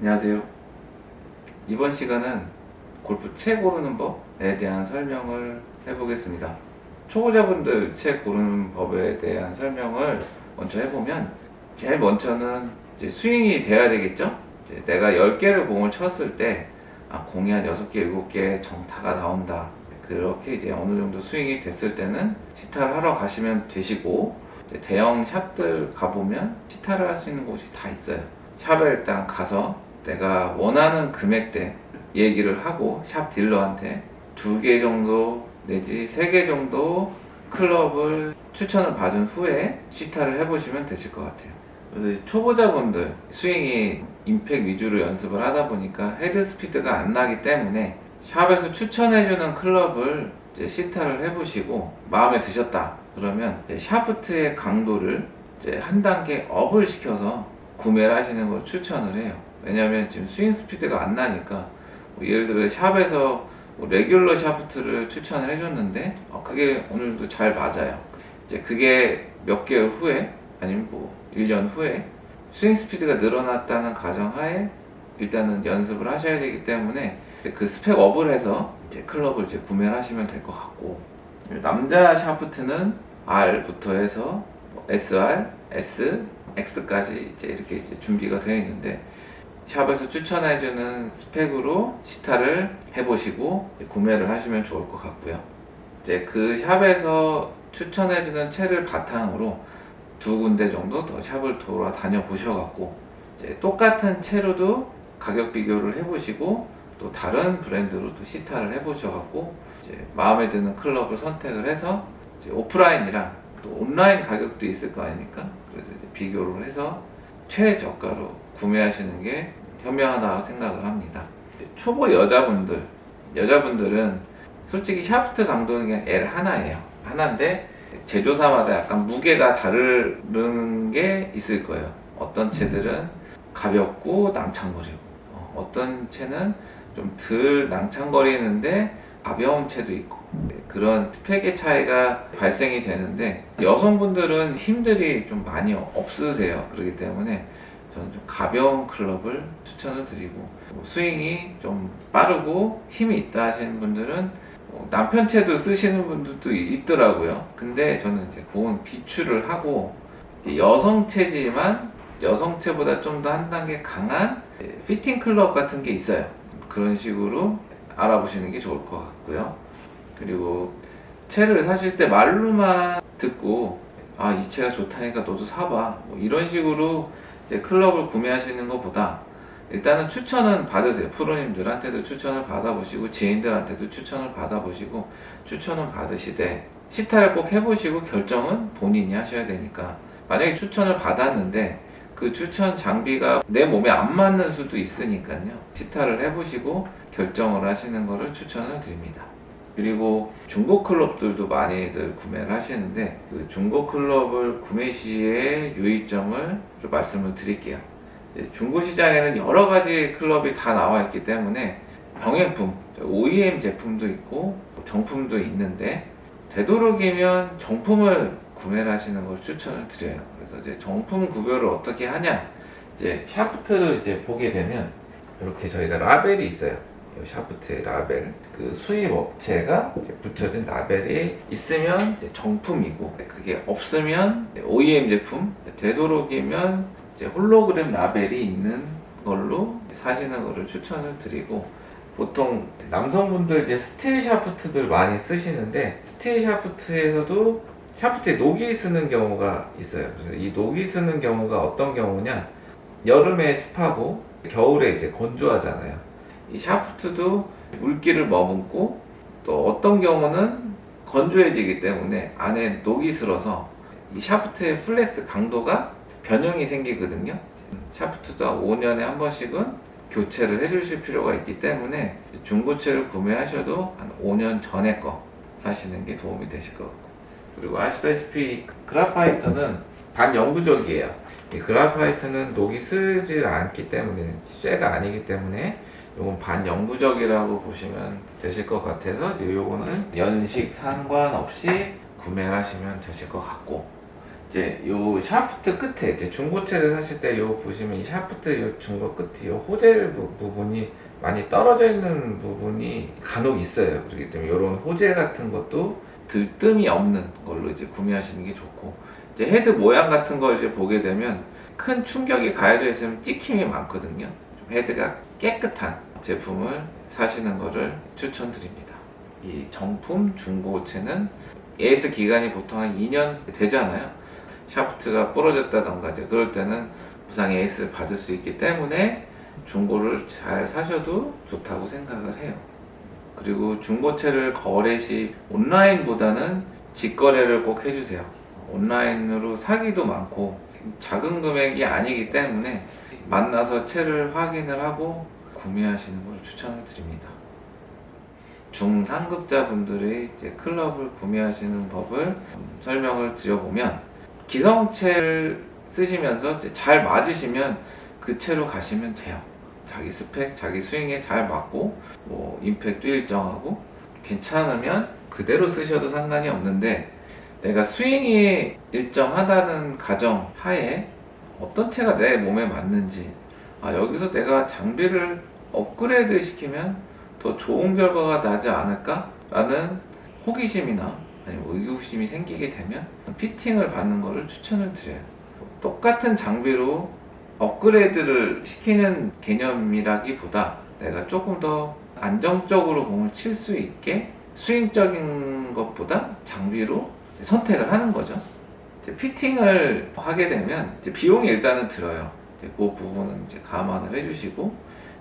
안녕하세요. 이번 시간은 골프 채 고르는 법에 대한 설명을 해보겠습니다. 초보자분들 채 고르는 법에 대한 설명을 먼저 해보면 제일 먼저는 스윙이 돼야 되겠죠? 내가 10개를 공을 쳤을 때 아, 공이 한 6개, 7개 정타가 나온다. 그렇게 이제 어느 정도 스윙이 됐을 때는 시타를 하러 가시면 되시고 대형 샵들 가보면 시타를 할 수 있는 곳이 다 있어요. 샵에 일단 가서 내가 원하는 금액대 얘기를 하고 샵 딜러한테 두 개 정도 내지 세 개 정도 클럽을 추천을 받은 후에 시타를 해보시면 되실 것 같아요. 그래서 초보자분들 스윙이 임팩 위주로 연습을 하다 보니까 헤드 스피드가 안 나기 때문에 샵에서 추천해주는 클럽을 이제 시타를 해보시고 마음에 드셨다 그러면 샤프트의 강도를 이제 한 단계 업을 시켜서 구매를 하시는 걸 추천을 해요. 왜냐하면 지금 스윙 스피드가 안 나니까 뭐 예를 들어 샵에서 뭐 레귤러 샤프트를 추천을 해줬는데 어, 그게 오늘도 잘 맞아요. 이제 그게 몇 개월 후에 아니면 뭐 1년 후에 스윙 스피드가 늘어났다는 가정하에 일단은 연습을 하셔야 되기 때문에 그 스펙 업을 해서 이제 클럽을 이제 구매를 하시면 될 것 같고 남자 샤프트는 R부터 해서 뭐 SR, S, X까지 이제 이렇게 이제 준비가 되어 있는데 샵에서 추천해주는 스펙으로 시타를 해보시고 구매를 하시면 좋을 것 같고요. 이제 그 샵에서 추천해주는 채를 바탕으로 두 군데 정도 더 샵을 돌아다녀 보셔갖고 이제 똑같은 채로도 가격 비교를 해보시고 또 다른 브랜드로 또 시타를 해보셔갖고 마음에 드는 클럽을 선택을 해서 오프라인이랑 또 온라인 가격도 있을 거 아닙니까? 그래서 이제 비교를 해서 최저가로 구매하시는 게 현명하다고 생각을 합니다. 초보 여자분들, 여자분들은 솔직히 샤프트 강도는 그냥 L 하나예요. 하나인데 제조사마다 약간 무게가 다른 게 있을 거예요. 어떤 채들은 가볍고 낭창거리고 어, 어떤 채는 좀 덜 낭창거리는데 가벼운 채도 있고 그런 스펙의 차이가 발생이 되는데 여성분들은 힘들이 좀 많이 없으세요. 그렇기 때문에 저는 좀 가벼운 클럽을 추천을 드리고 뭐 스윙이 좀 빠르고 힘이 있다 하시는 분들은 뭐 남편 채도 쓰시는 분들도 있더라고요. 근데 저는 이제 그건 비추를 하고 이제 여성 체지만 여성 체보다 좀 더 한 단계 강한 피팅 클럽 같은 게 있어요. 그런 식으로 알아보시는 게 좋을 것 같고요. 그리고 채를 사실 때 말로만 듣고 아 이 채가 좋다니까 너도 사봐 뭐 이런 식으로 이제 클럽을 구매하시는 것보다 일단은 추천은 받으세요. 프로님들한테도 추천을 받아보시고 지인들한테도 추천을 받아보시고 추천은 받으시되 시타를 꼭 해보시고 결정은 본인이 하셔야 되니까 만약에 추천을 받았는데 그 추천 장비가 내 몸에 안 맞는 수도 있으니까요. 시타를 해보시고 결정을 하시는 것을 추천을 드립니다. 그리고 중고 클럽들도 많이들 구매를 하시는데 그 중고 클럽을 구매 시에 유의점을 좀 말씀을 드릴게요. 중고 시장에는 여러 가지 클럽이 다 나와 있기 때문에 병행품, OEM 제품도 있고 정품도 있는데 되도록이면 정품을 구매를 하시는 걸 추천을 드려요. 그래서 이제 정품 구별을 어떻게 하냐? 이제 샤프트를 이제 보게 되면 이렇게 저희가 라벨이 있어요. 이 샤프트의 라벨, 그 수입 업체가 붙여진 라벨이 있으면 정품이고 그게 없으면 OEM 제품, 되도록이면 홀로그램 라벨이 있는 걸로 사시는 거를 추천을 드리고 보통 남성분들 이제 스틸 샤프트들 많이 쓰시는데 스틸 샤프트에서도 샤프트에 녹이 쓰는 경우가 있어요. 그래서 이 녹이 쓰는 경우가 어떤 경우냐? 여름에 습하고 겨울에 이제 건조하잖아요. 이 샤프트도 물기를 머금고 또 어떤 경우는 건조해지기 때문에 안에 녹이 슬어서 이 샤프트의 플렉스 강도가 변형이 생기거든요. 샤프트도 5년에 한 번씩은 교체를 해주실 필요가 있기 때문에 중고차를 구매하셔도 한 5년 전에 거 사시는 게 도움이 되실 것 같고 그리고 아시다시피 그라파이터는 반영구적이에요. 이 그라파이트는 녹이 슬질 않기 때문에 쇠가 아니기 때문에 이건 반영구적이라고 보시면 되실 것 같아서 이제 요거는 연식 상관없이 구매를 하시면 되실 것 같고 이제 요 샤프트 끝에 이제 중고체를 사실 때 요 보시면 이 샤프트 요 중고 끝에 요 호젤 부, 부분이 많이 떨어져 있는 부분이 간혹 있어요. 그렇기 때문에 이런 호젤 같은 것도 들뜸이 없는 걸로 이제 구매하시는 게 좋고 이제 헤드 모양 같은 걸 이제 보게 되면 큰 충격이 가해져 있으면 찍힘이 많거든요. 좀 헤드가 깨끗한 제품을 사시는 것을 추천드립니다. 이 정품 중고체는 AS 기간이 보통 한 2년 되잖아요. 샤프트가 부러졌다던가 그럴 때는 무상 AS를 받을 수 있기 때문에 중고를 잘 사셔도 좋다고 생각을 해요. 그리고 중고차를 거래 시 온라인보다는 직거래를 꼭 해주세요. 온라인으로 사기도 많고 작은 금액이 아니기 때문에 만나서 채를 확인을 하고 구매하시는 걸 추천을 드립니다. 중상급자분들이 이제 클럽을 구매하시는 법을 설명을 드려보면 기성채를 쓰시면서 잘 맞으시면 그 채로 가시면 돼요. 자기 스펙, 자기 스윙에 잘 맞고 뭐 임팩도 일정하고 괜찮으면 그대로 쓰셔도 상관이 없는데 내가 스윙이 일정하다는 가정 하에 어떤 채가 내 몸에 맞는지 아 여기서 내가 장비를 업그레이드 시키면 더 좋은 결과가 나지 않을까? 라는 호기심이나 아니면 의구심이 생기게 되면 피팅을 받는 것을 추천을 드려요. 똑같은 장비로 업그레이드를 시키는 개념이라기보다 내가 조금 더 안정적으로 공을 칠 수 있게 스윙적인 것보다 장비로 선택을 하는 거죠. 피팅을 하게 되면 비용이 일단은 들어요. 그 부분은 이제 감안을 해주시고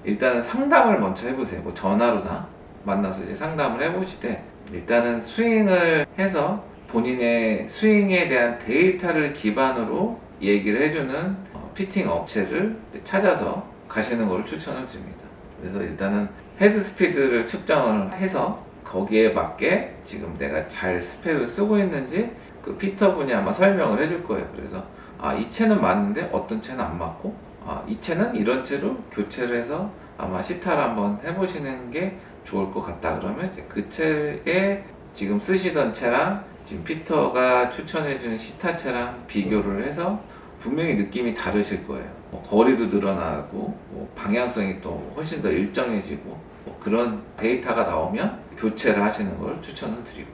일단은 상담을 먼저 해보세요. 뭐 전화로나 만나서 이제 상담을 해보시되 일단은 스윙을 해서 본인의 스윙에 대한 데이터를 기반으로 얘기를 해주는 어, 피팅 업체를 찾아서 가시는 걸 추천을 드립니다. 그래서 일단은 헤드 스피드를 측정을 해서 거기에 맞게 지금 내가 잘 스펙을 쓰고 있는지 그 피터 분이 아마 설명을 해줄 거예요. 그래서 아, 이 채는 맞는데 어떤 채는 안 맞고 아, 이 채는 이런 채로 교체를 해서 아마 시타를 한번 해보시는 게 좋을 것 같다. 그러면 이제 그 채에 지금 쓰시던 채랑 지금 피터가 추천해주는 시타 채랑 비교를 해서 분명히 느낌이 다르실 거예요. 뭐 거리도 늘어나고 뭐 방향성이 또 훨씬 더 일정해지고 뭐 그런 데이터가 나오면 교체를 하시는 걸 추천을 드리고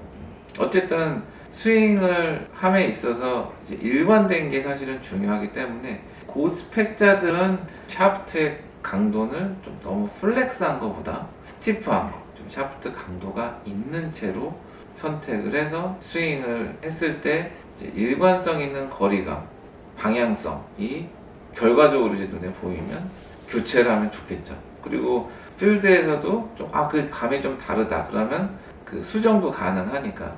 어쨌든 스윙을 함에 있어서 일관된 게 사실은 중요하기 때문에 고스펙자들은 샤프트의 강도는 좀 너무 플렉스한 것보다 스티프한 거, 좀 샤프트 강도가 있는 채로 선택을 해서 스윙을 했을 때 일관성 있는 거리감, 방향성이 결과적으로 이제 눈에 보이면 교체를 하면 좋겠죠. 그리고 필드에서도 좀, 아, 그 감이 좀 다르다. 그러면 그 수정도 가능하니까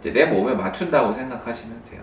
이제 내 몸에 맞춘다고 생각하시면 돼요.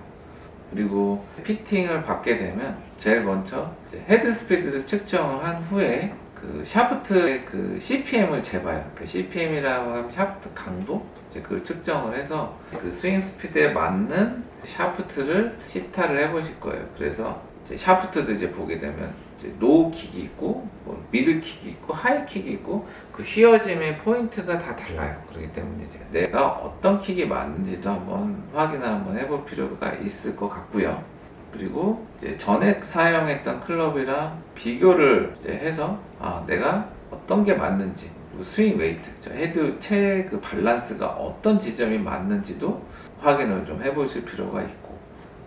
그리고 피팅을 받게 되면 제일 먼저 헤드 스피드를 측정을 한 후에 그 샤프트의 그 CPM을 재봐요. 그 CPM이라고 하면 샤프트 강도 이제 그걸 측정을 해서 그 스윙 스피드에 맞는 샤프트를 시타를 해보실 거예요. 그래서 샤프트도 이제 보게 되면 이제 로우 킥이 있고 뭐 미들 킥이 있고 하이 킥이 있고 그 휘어짐의 포인트가 다 달라요. 그렇기 때문에 이제 내가 어떤 킥이 맞는지도 한번 확인을 한번 해볼 필요가 있을 것 같고요. 그리고 이제 전에 사용했던 클럽이랑 비교를 이제 해서 아 내가 어떤 게 맞는지 스윙 웨이트, 저 헤드 채그 밸런스가 어떤 지점이 맞는지도 확인을 좀 해보실 필요가 있고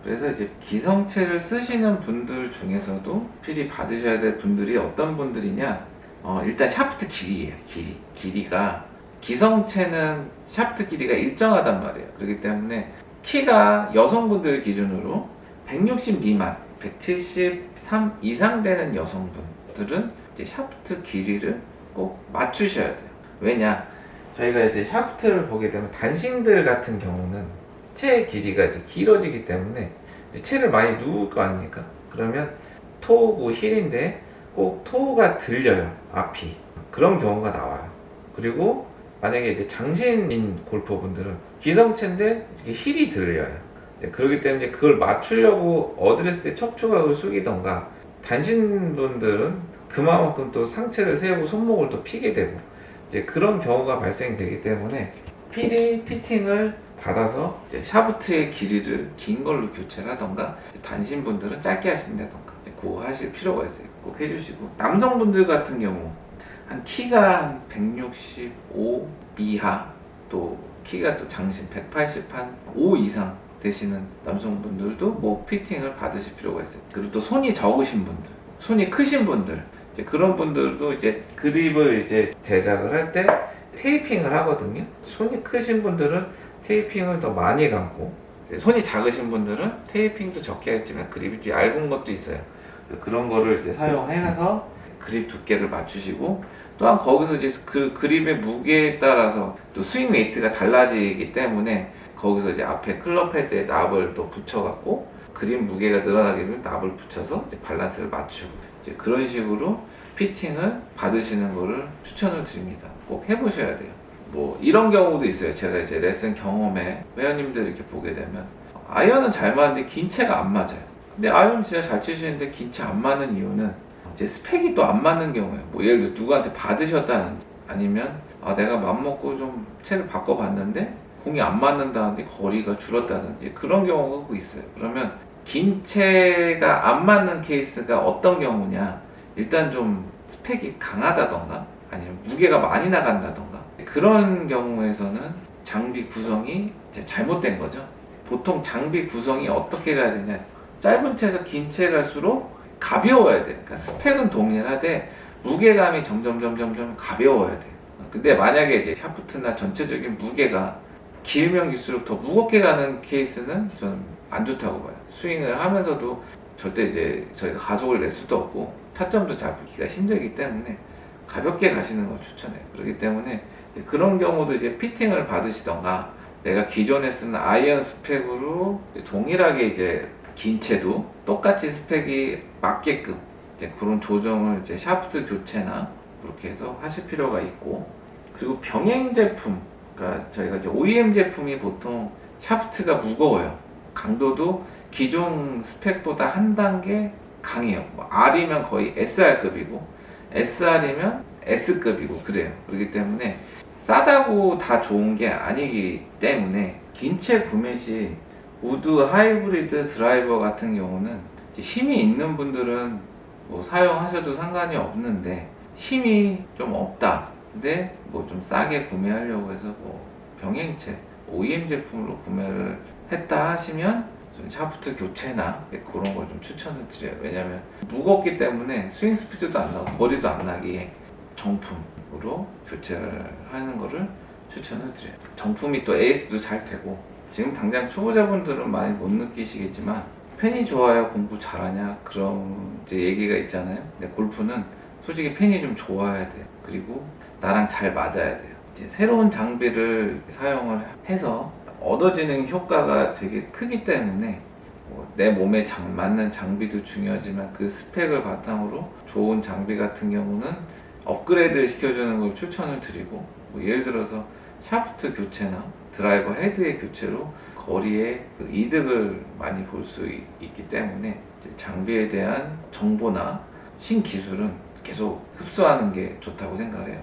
그래서 이제 기성체를 쓰시는 분들 중에서도 필히 받으셔야 될 분들이 어떤 분들이냐? 어, 일단 샤프트 길이에요 길이. 길이가. 기성체는 샤프트 길이가 일정하단 말이에요. 그렇기 때문에 키가 여성분들 기준으로 160 미만 173 이상 되는 여성분들은 이제 샤프트 길이를 꼭 맞추셔야 돼요. 왜냐? 저희가 이제 샤프트를 보게 되면 단신들 같은 경우는 채의 길이가 이제 길어지기 때문에 이제 채를 많이 누울 거 아닙니까? 그러면 토우고 힐인데 꼭 토우가 들려요 앞이. 그런 경우가 나와요. 그리고 만약에 이제 장신인 골퍼분들은 기성체인데 힐이 들려요. 그렇기 때문에 그걸 맞추려고 어드레스 때 척추각을 숙이던가 단신분들은 그만큼 또 상체를 세우고 손목을 또 피게 되고 이제 그런 경우가 발생되기 때문에 필히 피팅을 받아서 이제 샤프트의 길이를 긴 걸로 교체를 하던가 단신 분들은 짧게 하신다던가 그거 하실 필요가 있어요. 꼭 해주시고 남성분들 같은 경우 한 키가 한 165 이하 또 키가 또 장신 180 한 5 이상 되시는 남성분들도 뭐 피팅을 받으실 필요가 있어요. 그리고 또 손이 적으신 분들, 손이 크신 분들 그런 분들도 이제 그립을 이제 제작을 할 때 테이핑을 하거든요. 손이 크신 분들은 테이핑을 더 많이 감고 손이 작으신 분들은 테이핑도 적게 했지만 그립이 좀 얇은 것도 있어요. 그래서 그런 거를 이제 사용해서 그립 두께를 맞추시고 또한 거기서 이제 그 그립의 무게에 따라서 또 스윙 웨이트가 달라지기 때문에 거기서 이제 앞에 클럽 헤드에 납을 또 붙여갖고 그립 무게가 늘어나게 되면 납을 붙여서 이제 밸런스를 맞추고 이제 그런 식으로 피팅을 받으시는 거를 추천을 드립니다. 꼭 해보셔야 돼요. 뭐 이런 경우도 있어요. 제가 이제 레슨 경험에 회원님들 이렇게 보게 되면 아이언은 잘 맞는데 긴 채가 안 맞아요. 근데 아이언 진짜 잘 치시는데 긴 채 안 맞는 이유는 이제 스펙이 또 안 맞는 경우예요. 뭐 예를 들어 누구한테 받으셨다는지 아니면 아 내가 맘먹고 좀 채를 바꿔봤는데 공이 안 맞는다는데 거리가 줄었다든지 그런 경우가 꼭 있어요. 그러면 긴 채가 안 맞는 케이스가 어떤 경우냐? 일단 좀 스펙이 강하다던가 아니면 무게가 많이 나간다던가 그런 경우에서는 장비 구성이 잘못된 거죠. 보통 장비 구성이 어떻게 가야 되냐? 짧은 채에서 긴 채 갈수록 가벼워야 돼. 그러니까 스펙은 동일하되 무게감이 점점 점점 점 가벼워야 돼. 근데 만약에 이제 샤프트나 전체적인 무게가 길면 길수록 더 무겁게 가는 케이스는 저는 안 좋다고 봐요. 스윙을 하면서도 절대 이제 저희가 가속을 낼 수도 없고 타점도 잡기가 힘들기 때문에 가볍게 가시는 걸 추천해요. 그렇기 때문에 그런 경우도 이제 피팅을 받으시던가 내가 기존에 쓰는 아이언 스펙으로 동일하게 이제 긴 채도 똑같이 스펙이 맞게끔 그런 조정을 이제 샤프트 교체나 그렇게 해서 하실 필요가 있고 그리고 병행 제품 그러니까 저희가 이제 OEM 제품이 보통 샤프트가 무거워요. 강도도 기존 스펙보다 한 단계 강해요. 뭐 R이면 거의 SR급이고 SR이면 S급이고 그래요. 그렇기 때문에 싸다고 다 좋은 게 아니기 때문에 긴 채 구매 시 우드 하이브리드 드라이버 같은 경우는 힘이 있는 분들은 뭐 사용하셔도 상관이 없는데 힘이 좀 없다. 근데 뭐 좀 싸게 구매하려고 해서 뭐 병행채 OEM 제품으로 구매를 했다 하시면 좀 샤프트 교체나 그런 걸 좀 추천을 드려요. 왜냐면 무겁기 때문에 스윙 스피드도 안 나고 거리도 안 나기에 정품으로 교체를 하는 거를 추천을 드려요. 정품이 또 AS도 잘 되고 지금 당장 초보자분들은 많이 못 느끼시겠지만 펜이 좋아야 공부 잘하냐 그런 이제 얘기가 있잖아요. 근데 골프는 솔직히 펜이 좀 좋아야 돼요. 그리고 나랑 잘 맞아야 돼요. 새로운 장비를 사용을 해서 얻어지는 효과가 되게 크기 때문에 뭐내 몸에 장, 맞는 장비도 중요하지만 그 스펙을 바탕으로 좋은 장비 같은 경우는 업그레이드 시켜주는 걸 추천을 드리고 뭐 예를 들어서 샤프트 교체나 드라이버 헤드의 교체로 거리에 그 이득을 많이 볼 수 있기 때문에 장비에 대한 정보나 신기술은 계속 흡수하는 게 좋다고 생각해요.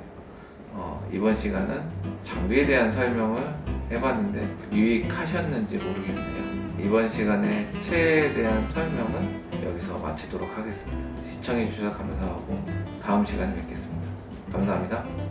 어, 이번 시간은 장비에 대한 설명을 해봤는데 유익하셨는지 모르겠네요. 이번 시간에 채에 대한 설명은 여기서 마치도록 하겠습니다. 시청해주셔서 감사하고 다음 시간에 뵙겠습니다. 감사합니다.